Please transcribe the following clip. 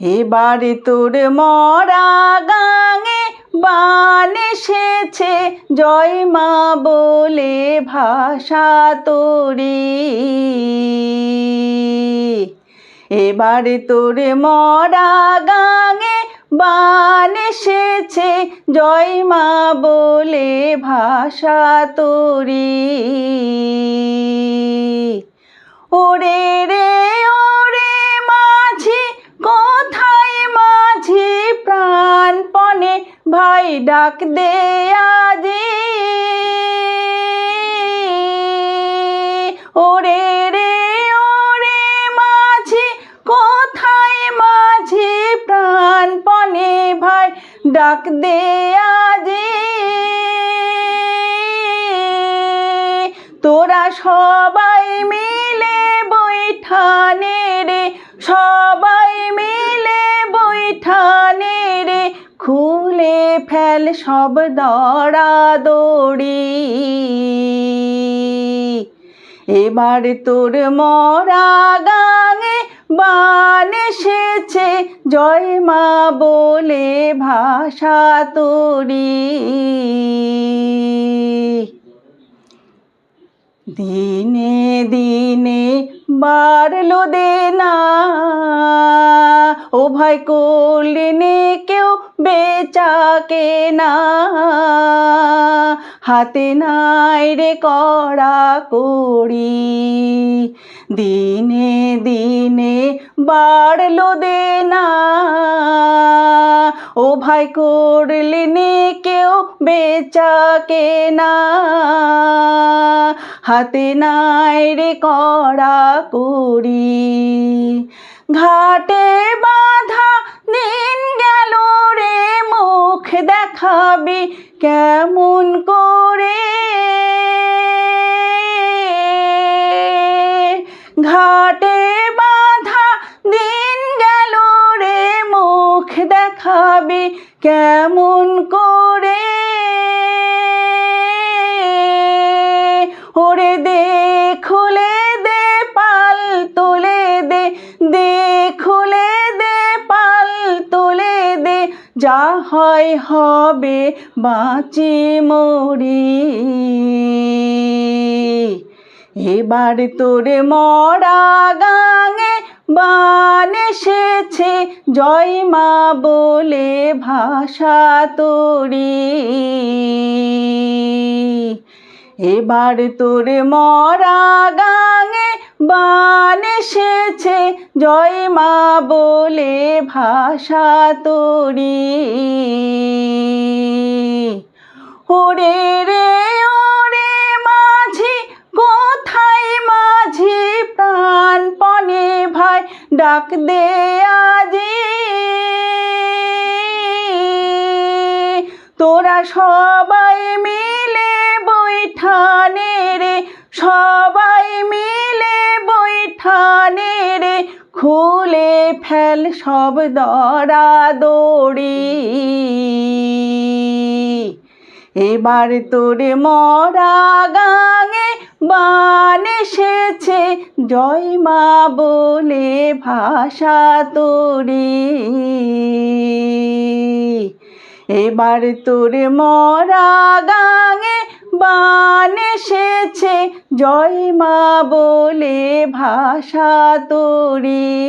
এবারে তোর মরা গাঙে বান এসেছে। জয় মা বলে ভাষা তোরি। এবারে তোর মরা গাঙে বান এসেছে। জয় মা বলে ভাষা তোরি। ওরে রে ভাই ডাক দে আজি। ওরে রে, ওরে মাঝি, কোথায় মাঝি প্রাণপণে ভাই ডাক দে আজি। তোরা সবাই মিলে বৈঠানে রে, সবাই মিলে বৈঠানে রে খুলে ফেল সব দড়া দড়ি। এবার তোর মরা গাঙে বান এসেছে, জয় মা বলে ভাষা তোরি। দিনে দিনে বাড়লো দে করলেনে কেউ বেচাকে না হাতে নাই রে কড়া করি দিনে দিনে বাড়লো দে না ও ভাই করলেনে কেউ বেচাকে না হাতে নাই রে কড়া করি ঘাটে বাঁধা দিন গেল রে, মুখ দেখাবি কেমন করে? ঘাটে বাধা দিন গেল রে, মুখ দেখাবি কেমন করে? যা হয় হবে, বাঁচি মরি। এবার তোরে মরা গাঙে বান এসেছে, জয় মা বলে ভাষা তোরি। এবার তোর মরা গাঙে বান এসেছে, জয় মা বলে ভাষা তোরি। ওরে রে, ওরে মাঝি, কোথায় মাঝি প্রাণপণে ভাই ডাক দে আজি। তোরা সবাই মিলে বৈঠানে রে সবাই মিলে বৈঠানে রে খুলে ফেল সব দড়া দড়ি। এবার তোরে মরা গাঙে বান এসেছে, জয় মা বলে ভাষা তোরি। এবার তোর মরা গাঙে বান এসেছে জয় মা বলে ভাষা তোরি।